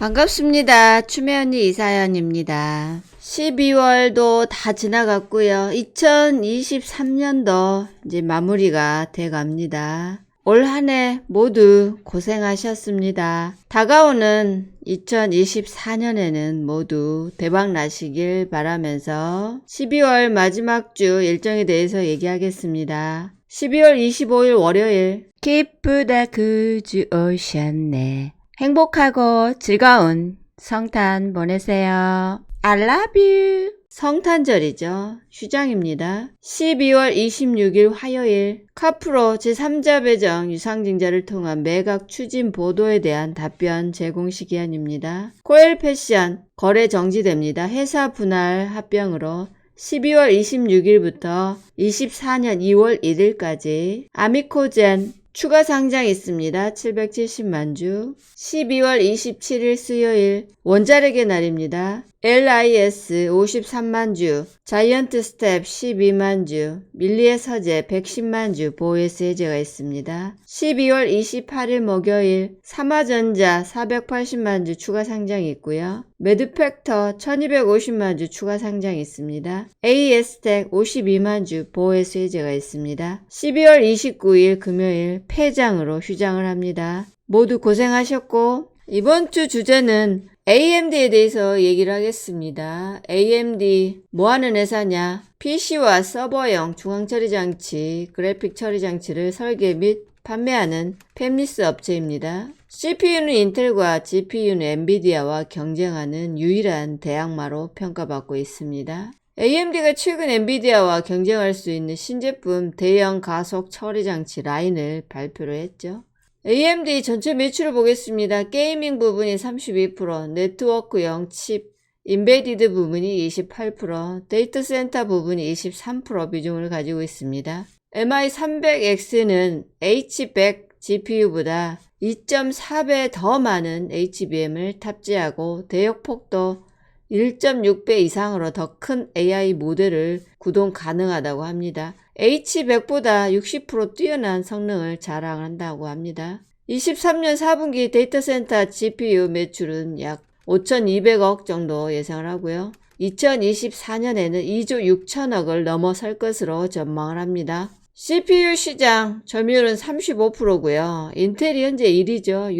반갑습니다. 추매 언니 이사연입니다. 12월도 다 지나갔고요. 2023년도 이제 마무리가 돼 갑니다. 올 한 해 모두 고생하셨습니다. 다가오는 2024년에는 모두 대박 나시길 바라면서 12월 마지막 주 일정에 대해서 얘기하겠습니다. 12월 25일 월요일 기쁘다 그주 오셨네. 행복하고 즐거운 성탄 보내세요. I love you. 성탄절이죠. 휴장입니다. 12월 26일 화요일 카프로 제3자 배정 유상증자를 통한 매각 추진 보도에 대한 답변 제공 시기한입니다. 코엘 패션 거래 정지됩니다. 회사 분할 합병으로 12월 26일부터 24년 2월 1일까지 아미코젠 추가 상장 있습니다. 770만 주. 12월 27일 수요일 원자력의 날입니다. LIS 53만 주, 자이언트 스텝 12만 주, 밀리의 서재 110만 주 보에스 해제가 있습니다. 12월 28일 목요일 삼화전자 480만 주 추가 상장이 있고요. 매드팩터 1250만 주 추가 상장이 있습니다. AS텍 52만 주 보에스 해제가 있습니다. 12월 29일 금요일 폐장으로 휴장을 합니다. 모두 고생하셨고 이번 주 주제는 AMD에 대해서 얘기를 하겠습니다. AMD 뭐 하는 회사냐? PC와 서버용 중앙 처리 장치, 그래픽 처리 장치를 설계 및 판매하는 팹리스 업체입니다. CPU는 인텔과 GPU는 엔비디아와 경쟁하는 유일한 대항마로 평가받고 있습니다. AMD가 최근 엔비디아와 경쟁할 수 있는 신제품 대형 가속 처리 장치 라인을 발표를 했죠. AMD 전체 매출을 보겠습니다. 게이밍 부분이 32%, 네트워크용 칩, 인베디드 부분이 28%, 데이터 센터 부분이 23% 비중을 가지고 있습니다. MI300X는 H100 GPU보다 2.4배 더 많은 HBM을 탑재하고 대역폭도 1.6배 이상으로 더 큰 AI 모델을 구동 가능하다고 합니다. H100보다 60% 뛰어난 성능을 자랑한다고 합니다. 23년 4분기 데이터 센터 GPU 매출은 약 5,200억 정도 예상을 하고요. 2024년에는 2조 6천억을 넘어설 것으로 전망을 합니다. CPU 시장 점유율은 35%고요. 인텔이 현재 1위죠.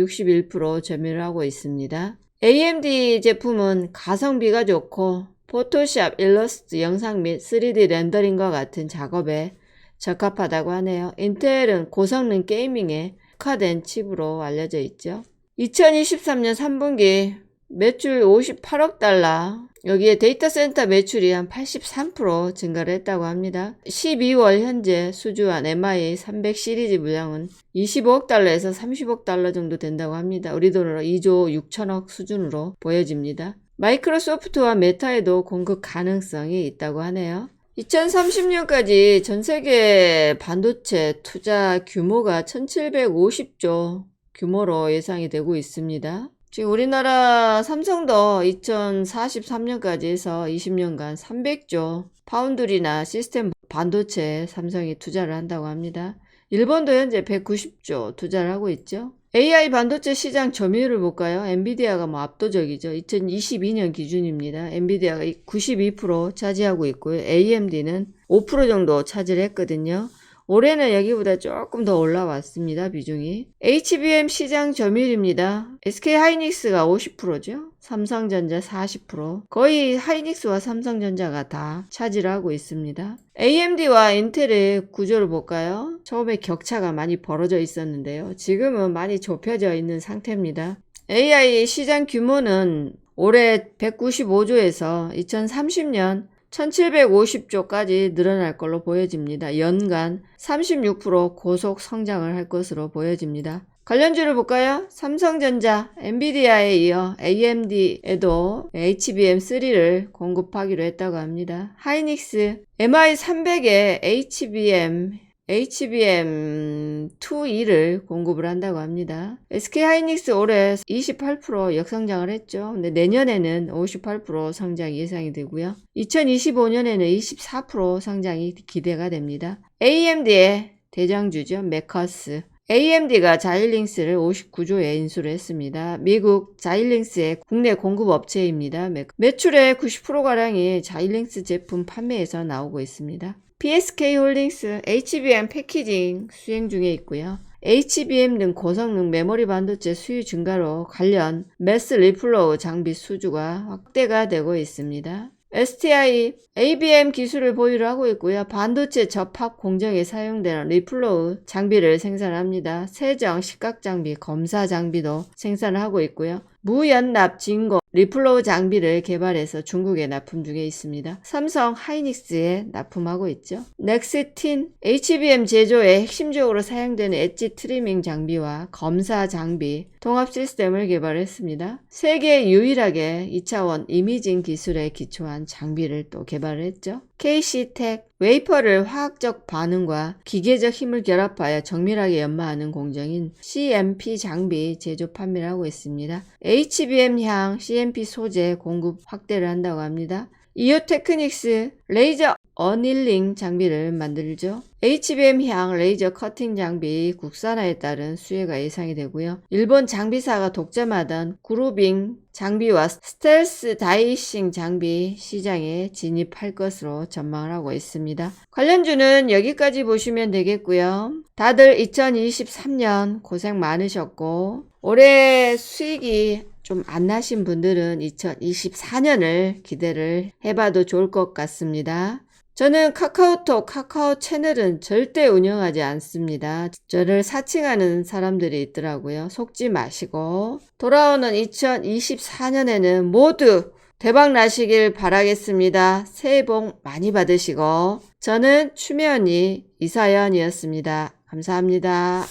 61% 점유를 하고 있습니다. AMD 제품은 가성비가 좋고 포토샵, 일러스트, 영상 및 3D 렌더링과 같은 작업에 적합하다고 하네요. 인텔은 고성능 게이밍에 특화된 칩으로 알려져 있죠. 2023년 3분기 매출 58억 달러, 여기에 데이터 센터 매출이 한 83% 증가를 했다고 합니다. 12월 현재 수주한 MI 300 시리즈 물량은 25억 달러에서 30억 달러 정도 된다고 합니다. 우리 돈으로 2조 6천억 수준으로 보여집니다. 마이크로소프트와 메타에도 공급 가능성이 있다고 하네요. 2030년까지 전 세계 반도체 투자 규모가 1750조 규모로 예상이 되고 있습니다. 지금 우리나라 삼성도 2043년까지 해서 20년간 300조 파운드리나 시스템 반도체 삼성이 투자를 한다고 합니다. 일본도 현재 190조 투자를 하고 있죠. AI 반도체 시장 점유율을 볼까요? 엔비디아가 뭐 압도적이죠. 2022년 기준입니다. 엔비디아가 92% 차지하고 있고요. AMD는 5% 정도 차지를 했거든요. 올해는 여기보다 조금 더 올라왔습니다. 비중이. HBM 시장 점유율입니다. SK 하이닉스가 50%죠. 삼성전자 40%. 거의 하이닉스와 삼성전자가 다 차지를 하고 있습니다. AMD와 인텔의 구조를 볼까요? 처음에 격차가 많이 벌어져 있었는데요. 지금은 많이 좁혀져 있는 상태입니다. AI 시장 규모는 올해 195조에서 2030년 1750조까지 늘어날 걸로 보여집니다. 연간 36% 고속 성장을 할 것으로 보여집니다. 관련주를 볼까요? 삼성전자, 엔비디아에 이어 AMD에도 HBM3를 공급하기로 했다고 합니다. 하이닉스, MI300에 HBM HBM2E를 공급을 한다고 합니다. SK 하이닉스 올해 28% 역성장을 했죠. 근데 내년에는 58% 성장이 예상이 되고요. 2025년에는 24% 성장이 기대가 됩니다. AMD의 대장주죠. 메커스. AMD가 자일링스를 59조에 인수를 했습니다. 미국 자일링스의 국내 공급 업체입니다. 매- 매출의 90%가량이 자일링스 제품 판매에서 나오고 있습니다. PSK 홀딩스 HBM 패키징 수행 중에 있고요. HBM 등 고성능 메모리 반도체 수요 증가로 관련 매스 리플로우 장비 수주가 확대가 되고 있습니다. STI ABM 기술을 보유를 하고 있고요. 반도체 접합 공정에 사용되는 리플로우 장비를 생산합니다. 세정, 식각 장비, 검사 장비도 생산을 하고 있고요. 무연납 진공 리플로우 장비를 개발해서 중국에 납품 중에 있습니다. 삼성 하이닉스에 납품하고 있죠. 넥스틴 HBM 제조에 핵심적으로 사용되는 엣지 트리밍 장비와 검사 장비 통합 시스템을 개발했습니다. 세계 유일하게 2차원 이미징 기술에 기초한 장비를 또 개발을 했죠. KC텍 웨이퍼를 화학적 반응과 기계적 힘을 결합하여 정밀하게 연마하는 공정인 CMP 장비 제조 판매를 하고 있습니다. HBM향 CMP 소재 공급 확대를 한다고 합니다. 이오테크닉스 레이저 어닐링 장비를 만들죠. HBM향 레이저 커팅 장비 국산화에 따른 수혜가 예상이 되고요. 일본 장비사가 독점하던 그루빙 장비와 스텔스 다이싱 장비 시장에 진입할 것으로 전망을 하고 있습니다. 관련주는 여기까지 보시면 되겠고요. 다들 2023년 고생 많으셨고 올해 수익이 좀안 나신 분들은 2024년을 기대를 해봐도 좋을 것 같습니다. 저는 카카오톡, 카카오 채널은 절대 운영하지 않습니다. 저를 사칭하는 사람들이 있더라고요. 속지 마시고 돌아오는 2024년에는 모두 대박 나시길 바라겠습니다. 새해 복 많이 받으시고 저는 추미언니 이사연이었습니다. 감사합니다.